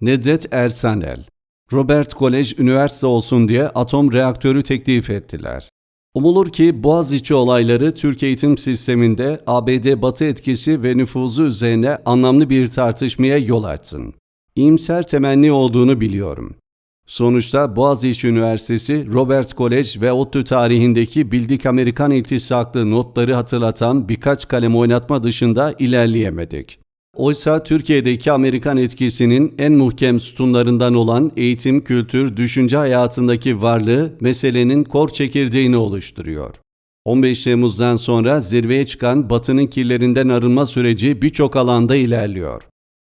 Nedret Ersanel Robert Kolej üniversite olsun diye atom reaktörü teklif ettiler. Umulur ki Boğaziçi olayları Türk eğitim sisteminde ABD batı etkisi ve nüfuzu üzerine anlamlı bir tartışmaya yol açsın. İyimser temenni olduğunu biliyorum. Sonuçta Boğaziçi Üniversitesi, Robert Kolej ve ODTÜ tarihindeki bildik Amerikan iltisaklı notları hatırlatan birkaç kalem oynatma dışında ilerleyemedik. Oysa Türkiye'deki Amerikan etkisinin en muhkem sütunlarından olan eğitim, kültür, düşünce hayatındaki varlığı meselenin kor çekirdeğini oluşturuyor. 15 Temmuz'dan sonra zirveye çıkan Batı'nın kirlerinden arınma süreci birçok alanda ilerliyor.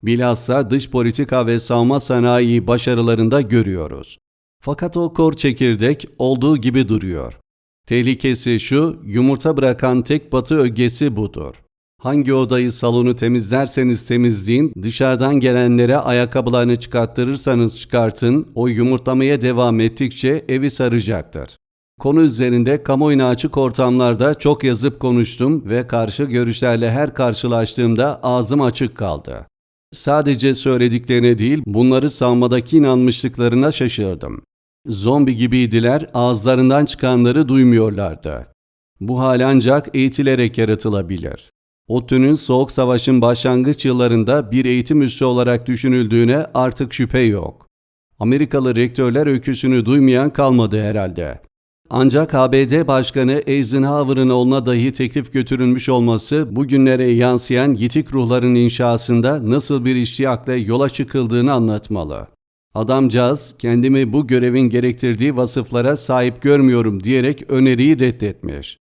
Bilhassa dış politika ve savunma sanayi başarılarında görüyoruz. Fakat o kor çekirdek olduğu gibi duruyor. Tehlikesi şu, yumurta bırakan tek batı ögesi budur. Hangi odayı salonu temizlerseniz temizleyin, dışarıdan gelenlere ayakkabılarını çıkarttırırsanız çıkartın, o yumurtlamaya devam ettikçe evi saracaktır. Konu üzerinde kamuoyuna açık ortamlarda çok yazıp konuştum ve karşı görüşlerle her karşılaştığımda ağzım açık kaldı. Sadece söylediklerine değil, bunları savmadaki inanmışlıklarına şaşırdım. Zombi gibiydiler, ağızlarından çıkanları duymuyorlardı. Bu hal ancak eğitilerek yaratılabilir. ODTÜ'nün Soğuk Savaş'ın başlangıç yıllarında bir eğitim üssü olarak düşünüldüğüne artık şüphe yok. Amerikalı rektörler öyküsünü duymayan kalmadı herhalde. Ancak ABD Başkanı Eisenhower'ın oğluna dahi teklif götürülmüş olması bugünlere yansıyan yitik ruhların inşasında nasıl bir iştiyakla yola çıkıldığını anlatmalı. Adamcağız kendimi bu görevin gerektirdiği vasıflara sahip görmüyorum diyerek öneriyi reddetmiş.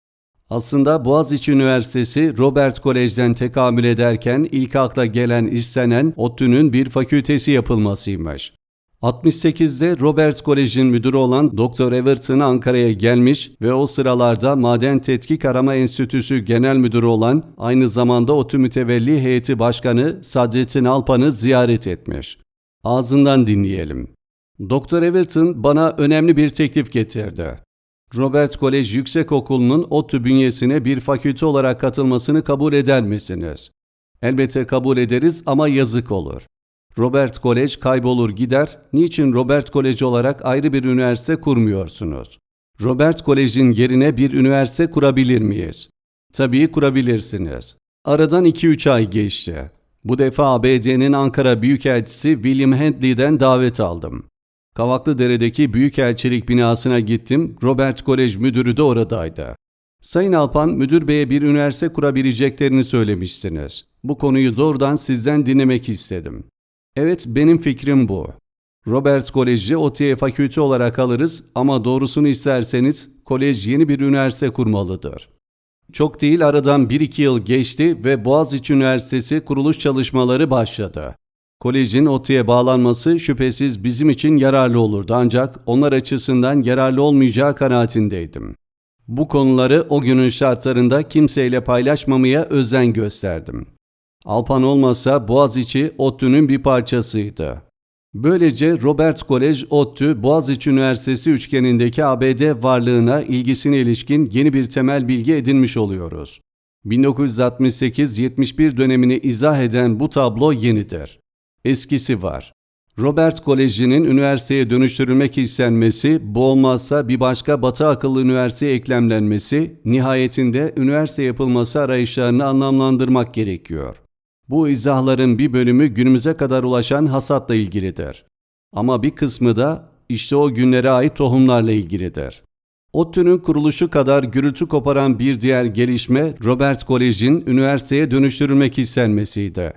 Aslında Boğaziçi Üniversitesi Robert Kolej'den tekamül ederken ilk akla gelen istenen ODTÜ'nün bir fakültesi yapılmasıymış. 68'de Robert Kolej'in müdürü olan Dr. Everton Ankara'ya gelmiş ve o sıralarda Maden Tetkik Arama Enstitüsü Genel Müdürü olan aynı zamanda ODTÜ Mütevelli Heyeti Başkanı Sadrettin Alpan'ı ziyaret etmiş. Ağzından dinleyelim. Dr. Everton bana önemli bir teklif getirdi. Robert Kolej Yüksekokulu'nun ODTÜ bünyesine bir fakülte olarak katılmasını kabul eder misiniz? Elbette kabul ederiz ama yazık olur. Robert Kolej kaybolur gider, niçin Robert Kolej olarak ayrı bir üniversite kurmuyorsunuz? Robert Kolej'in yerine bir üniversite kurabilir miyiz? Tabii kurabilirsiniz. Aradan 2-3 ay geçti. Bu defa ABD'nin Ankara Büyükelçisi William Handley'den davet aldım. Kavaklıdere'deki Büyükelçilik binasına gittim, Robert Kolej müdürü de oradaydı. Sayın Alpan, müdür beye bir üniversite kurabileceklerini söylemiştiniz. Bu konuyu doğrudan sizden dinlemek istedim. Evet, benim fikrim bu. Robert Kolej'i OTİ'ye fakülte olarak alırız ama doğrusunu isterseniz kolej yeni bir üniversite kurmalıdır. Çok değil aradan 1-2 yıl geçti ve Boğaziçi Üniversitesi kuruluş çalışmaları başladı. Kolejin OTİ'ye bağlanması şüphesiz bizim için yararlı olurdu ancak onlar açısından yararlı olmayacağı kanaatindeydim. Bu konuları o günün şartlarında kimseyle paylaşmamaya özen gösterdim. Alpan olmasa Boğaziçi ODTÜ'nün bir parçasıydı. Böylece Robert Kolej ODTÜ Boğaziçi Üniversitesi üçgenindeki ABD varlığına ilgisine ilişkin yeni bir temel bilgi edinmiş oluyoruz. 1968-71 dönemini izah eden bu tablo yenidir. Eskisi var. Robert Koleji'nin üniversiteye dönüştürülmek istenmesi, bu olmazsa bir başka batı akıllı üniversiteye eklemlenmesi, nihayetinde üniversite yapılması arayışlarını anlamlandırmak gerekiyor. Bu izahların bir bölümü günümüze kadar ulaşan hasatla ilgilidir. Ama bir kısmı da işte o günlere ait tohumlarla ilgilidir. ODTÜ'nün kuruluşu kadar gürültü koparan bir diğer gelişme Robert Kolej'in üniversiteye dönüştürülmek istenmesiydi.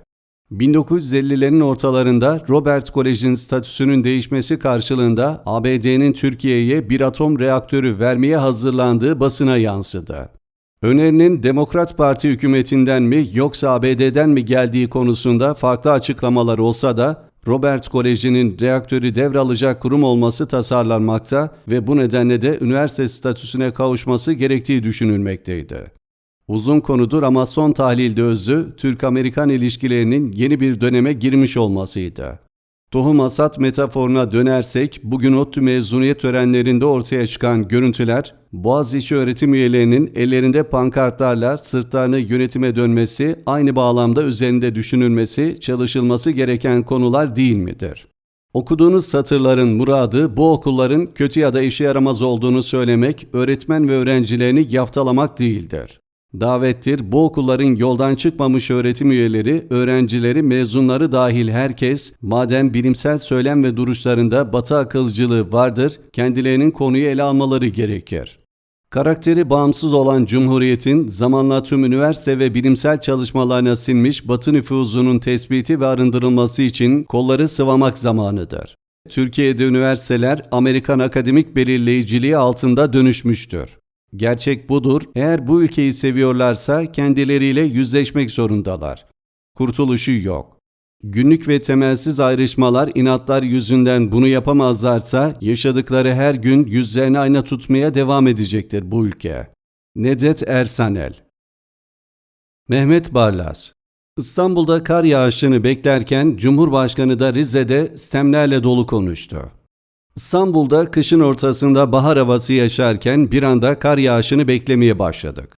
1950'lerin ortalarında Robert Kolej'in statüsünün değişmesi karşılığında ABD'nin Türkiye'ye bir atom reaktörü vermeye hazırlandığı basına yansıdı. Önerinin Demokrat Parti hükümetinden mi yoksa ABD'den mi geldiği konusunda farklı açıklamalar olsa da Robert Koleji'nin reaktörü devralacak kurum olması tasarlanmakta ve bu nedenle de üniversite statüsüne kavuşması gerektiği düşünülmekteydi. Uzun konudur ama son tahlilde özü Türk-Amerikan ilişkilerinin yeni bir döneme girmiş olmasıydı. Tohum hasat metaforuna dönersek bugün ODTÜ mezuniyet törenlerinde ortaya çıkan görüntüler Boğaziçi öğretim üyelerinin ellerinde pankartlarla sırtlarını yönetime dönmesi aynı bağlamda üzerinde düşünülmesi, çalışılması gereken konular değil midir? Okuduğunuz satırların muradı bu okulların kötü ya da işe yaramaz olduğunu söylemek, öğretmen ve öğrencilerini yaftalamak değildir. Davettir bu okulların yoldan çıkmamış öğretim üyeleri, öğrencileri, mezunları dahil herkes, madem bilimsel söylem ve duruşlarında batı akılcılığı vardır, kendilerinin konuyu ele almaları gerekir. Karakteri bağımsız olan Cumhuriyet'in zamanla tüm üniversite ve bilimsel çalışmalarına sinmiş Batı nüfuzunun tespiti ve arındırılması için kolları sıvamak zamanıdır. Türkiye'de üniversiteler Amerikan akademik belirleyiciliği altında dönüşmüştür. Gerçek budur. Eğer bu ülkeyi seviyorlarsa kendileriyle yüzleşmek zorundalar. Kurtuluşu yok. Günlük ve temelsiz ayrışmalar, inatlar yüzünden bunu yapamazlarsa yaşadıkları her gün yüzlerini ayna tutmaya devam edecektir bu ülke. Nedet Ersanel Mehmet Barlas İstanbul'da kar yağışını beklerken Cumhurbaşkanı da Rize'de stemlerle dolu konuştu. İstanbul'da kışın ortasında bahar havası yaşarken bir anda kar yağışını beklemeye başladık.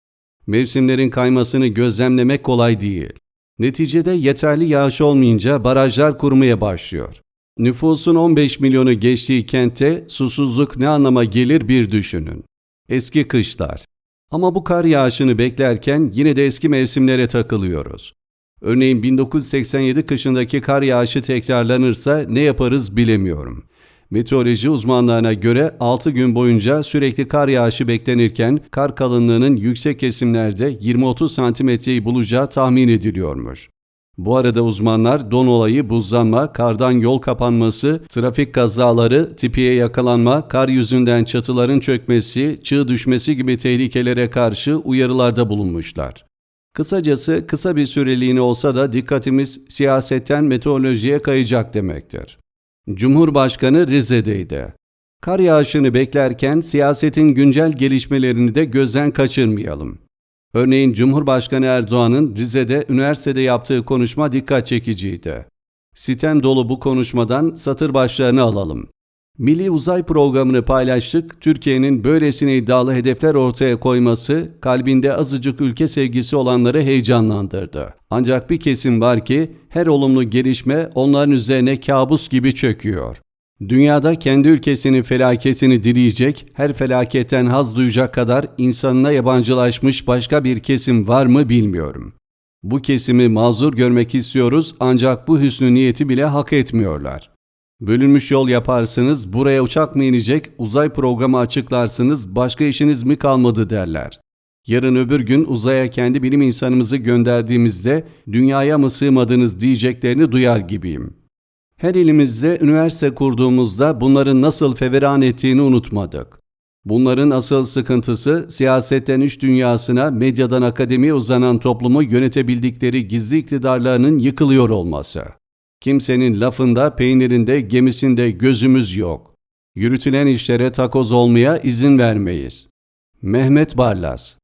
Mevsimlerin kaymasını gözlemlemek kolay değil. Neticede yeterli yağış olmayınca barajlar kurmaya başlıyor. Nüfusun 15 milyonu geçtiği kentte susuzluk ne anlama gelir bir düşünün. Eski kışlar. Ama bu kar yağışını beklerken yine de eski mevsimlere takılıyoruz. Örneğin 1987 kışındaki kar yağışı tekrarlanırsa ne yaparız bilemiyorum. Meteoroloji uzmanlarına göre 6 gün boyunca sürekli kar yağışı beklenirken kar kalınlığının yüksek kesimlerde 20-30 santimetreyi bulacağı tahmin ediliyormuş. Bu arada uzmanlar don olayı, buzlanma, kardan yol kapanması, trafik kazaları, tipiye yakalanma, kar yüzünden çatıların çökmesi, çığ düşmesi gibi tehlikelere karşı uyarılarda bulunmuşlar. Kısacası kısa bir süreliğine olsa da dikkatimiz siyasetten meteorolojiye kayacak demektir. Cumhurbaşkanı Rize'deydi. Kar yağışını beklerken siyasetin güncel gelişmelerini de gözden kaçırmayalım. Örneğin Cumhurbaşkanı Erdoğan'ın Rize'de üniversitede yaptığı konuşma dikkat çekiciydi. Sitem dolu bu konuşmadan satır başlarını alalım. Milli Uzay Programı'nı paylaştık. Türkiye'nin böylesine iddialı hedefler ortaya koyması kalbinde azıcık ülke sevgisi olanları heyecanlandırdı. Ancak bir kesim var ki her olumlu gelişme onların üzerine kabus gibi çöküyor. Dünyada kendi ülkesinin felaketini dileyecek, her felaketten haz duyacak kadar insanına yabancılaşmış başka bir kesim var mı bilmiyorum. Bu kesimi mazur görmek istiyoruz ancak bu hüsnü niyeti bile hak etmiyorlar. Bölünmüş yol yaparsınız, buraya uçak mı inecek, uzay programı açıklarsınız, başka işiniz mi kalmadı derler. Yarın öbür gün uzaya kendi bilim insanımızı gönderdiğimizde dünyaya mı sığmadınız diyeceklerini duyar gibiyim. Her ilimizde üniversite kurduğumuzda bunların nasıl feveran ettiğini unutmadık. Bunların asıl sıkıntısı siyasetten iş dünyasına, medyadan akademiye uzanan toplumu yönetebildikleri gizli iktidarlarının yıkılıyor olması. Kimsenin lafında, peynirinde, gemisinde gözümüz yok. Yürütülen işlere takoz olmaya izin vermeyiz. Mehmet Barlas